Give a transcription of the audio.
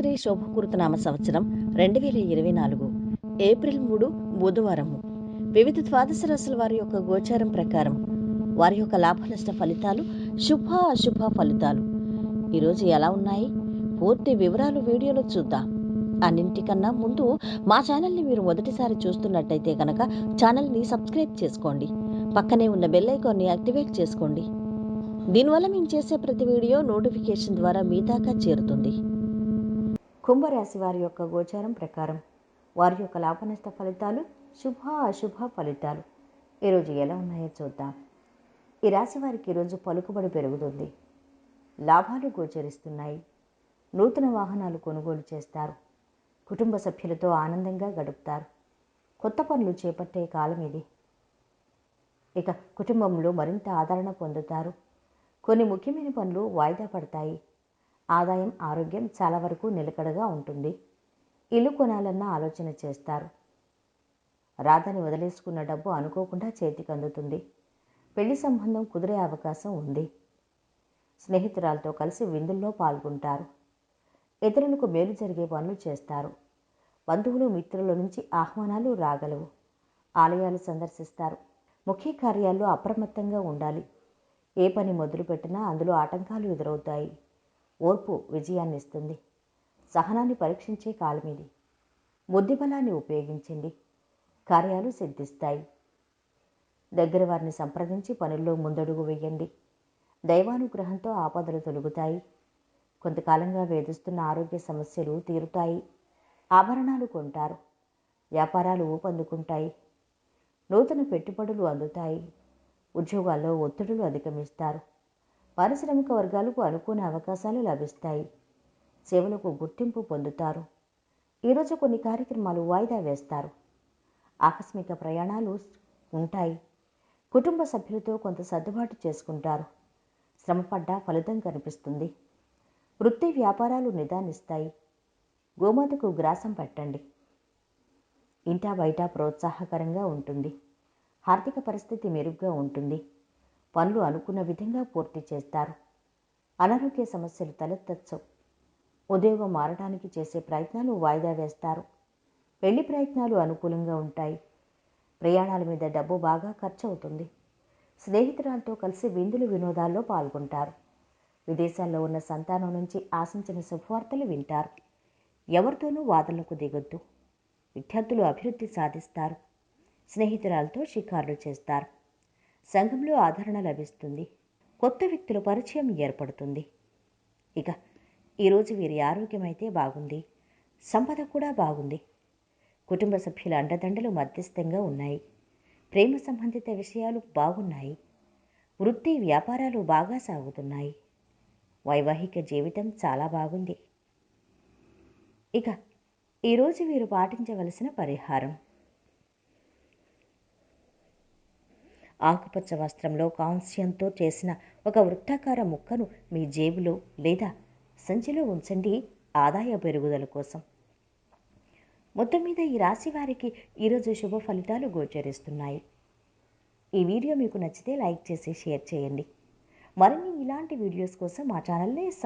Shri శోభకృతనామ సంవత్సరం రెండు వేల ఇరవై నాలుగు ఏప్రిల్ మూడు బుధవారము. వివిధ ద్వాదశ రాశుల వారి యొక్క గోచారం ప్రకారం వారి యొక్క లాభ నష్ట ఫలితాలు శుభ అశుభ ఫలితాలు. ఈరోజు ఎలా ఉన్నాయి? పూర్తి వివరాలు వీడియోలో చూద్దాం. అన్నింటికన్నా ముందు మా ఛానల్ని మీరు మొదటిసారి చూస్తున్నట్టయితే కనుక ఛానల్ని సబ్స్క్రైబ్ చేసుకోండి. పక్కనే ఉన్న బెల్ ఐకాన్ని యాక్టివేట్ చేసుకోండి. దీనివల్ల మేము చేసే ప్రతి వీడియో నోటిఫికేషన్ ద్వారా మీ దాకా చేరుతుంది. కుంభరాశి వారి యొక్క గోచారం ప్రకారం వారి యొక్క లాభనష్ట ఫలితాలు శుభ అశుభ ఫలితాలు ఈరోజు ఎలా ఉన్నాయో చూద్దాం. ఈ రాశి వారికి ఈరోజు పలుకుబడి పెరుగుతుంది. లాభాలు గోచరిస్తున్నాయి. నూతన వాహనాలు కొనుగోలు చేస్తారు. కుటుంబ సభ్యులతో ఆనందంగా గడుపుతారు. కొత్త పనులు చేపట్టే కాలం ఇది. ఇక కుటుంబంలో మరింత ఆదరణ పొందుతారు. కొన్ని ముఖ్యమైన పనులు వాయిదా పడతాయి. ఆదాయం ఆరోగ్యం చాలా వరకు నిలకడగా ఉంటుంది. ఇల్లు కొనాలన్న ఆలోచన చేస్తారు. రాధని వదిలేసుకున్న డబ్బు అనుకోకుండా చేతికి అందుతుంది. పెళ్ళి సంబంధం కుదిరే అవకాశం ఉంది. స్నేహితురాలతో కలిసి విందుల్లో పాల్గొంటారు. ఇతరులకు మేలు జరిగే పనులు చేస్తారు. బంధువులు మిత్రుల నుంచి ఆహ్వానాలు రాగలవు. ఆలయాలు సందర్శిస్తారు. ముఖ్య కార్యాల్లో అప్రమత్తంగా ఉండాలి. ఏ పని మొదలుపెట్టినా అందులో ఆటంకాలు ఎదురవుతాయి. ఓర్పు విజయాన్ని ఇస్తుంది సహనాన్ని పరీక్షించే కాలం ఇది బుద్ధిబలాన్ని ఉపయోగించండి. కార్యాలు సిద్ధిస్తాయి. దగ్గర వారిని సంప్రదించి పనుల్లో ముందడుగు వేయండి. దైవానుగ్రహంతో ఆపదలు తొలుగుతాయి. కొంతకాలంగా వేధిస్తున్న ఆరోగ్య సమస్యలు తీరుతాయి. ఆభరణాలు కొంటారు. వ్యాపారాలు ఊపందుకుంటాయి. నూతన పెట్టుబడులు అందుతాయి. ఉద్యోగాల్లో ఒత్తిడులు అధిగమిస్తారు. పారిశ్రామిక వర్గాలకు అనుకునే అవకాశాలు లభిస్తాయి. సేవలకు గుర్తింపు పొందుతారు. ఈరోజు కొన్ని కార్యక్రమాలు వాయిదా వేస్తారు. ఆకస్మిక ప్రయాణాలు ఉంటాయి. కుటుంబ సభ్యులతో కొంత సర్దుబాటు చేసుకుంటారు. శ్రమపడ్డ ఫలితం కనిపిస్తుంది. వృత్తి వ్యాపారాలు నిదానిస్తాయి. గోమాతకు గ్రాసం పెట్టండి. ఇంటా బయట ప్రోత్సాహకరంగా ఉంటుంది. ఆర్థిక పరిస్థితి మెరుగ్గా ఉంటుంది. పనులు అనుకున్న విధంగా పూర్తి చేస్తారు. అనారోగ్య సమస్యలు తలెత్తచ్చు. ఉద్యోగం మారడానికి చేసే ప్రయత్నాలు వాయిదా వేస్తారు. పెళ్ళి ప్రయత్నాలు అనుకూలంగా ఉంటాయి. ప్రయాణాల మీద డబ్బు బాగా ఖర్చు అవుతుంది స్నేహితురాలతో కలిసి విందులు వినోదాల్లో పాల్గొంటారు. విదేశాల్లో ఉన్న సంతానం నుంచి ఆశించిన శుభవార్తలు వింటారు. ఎవరితోనూ వాదనలకు దిగొద్దు. విద్యార్థులు అభివృద్ధి సాధిస్తారు. స్నేహితురాలతో షికార్లు చేస్తారు. సంఘంలో ఆదరణ లభిస్తుంది. కొత్త వ్యక్తుల పరిచయం ఏర్పడుతుంది. ఇక ఈరోజు వీరి ఆరోగ్యం అయితే బాగుంది. సంపద కూడా బాగుంది. కుటుంబ సభ్యుల అండదండలు మధ్యస్థంగా ఉన్నాయి. ప్రేమ సంబంధిత విషయాలు బాగున్నాయి. వృత్తి వ్యాపారాలు బాగా సాగుతున్నాయి. వైవాహిక జీవితం చాలా బాగుంది. ఇక ఈరోజు వీరు పాటించవలసిన పరిహారం. ఆకుపచ్చ వస్త్రంలో కాంస్యంతో చేసిన ఒక వృత్తాకార ముక్కను మీ జేబులో లేదా సంచిలో ఉంచండి ఆదాయ పెరుగుదల కోసం. మొత్తం మీద ఈ రాశి వారికి ఈరోజు శుభ ఫలితాలు గోచరిస్తున్నాయి. ఈ వీడియో మీకు నచ్చితే లైక్ చేసి షేర్ చేయండి. మరిన్ని ఇలాంటి వీడియోస్ కోసం మా ఛానల్ని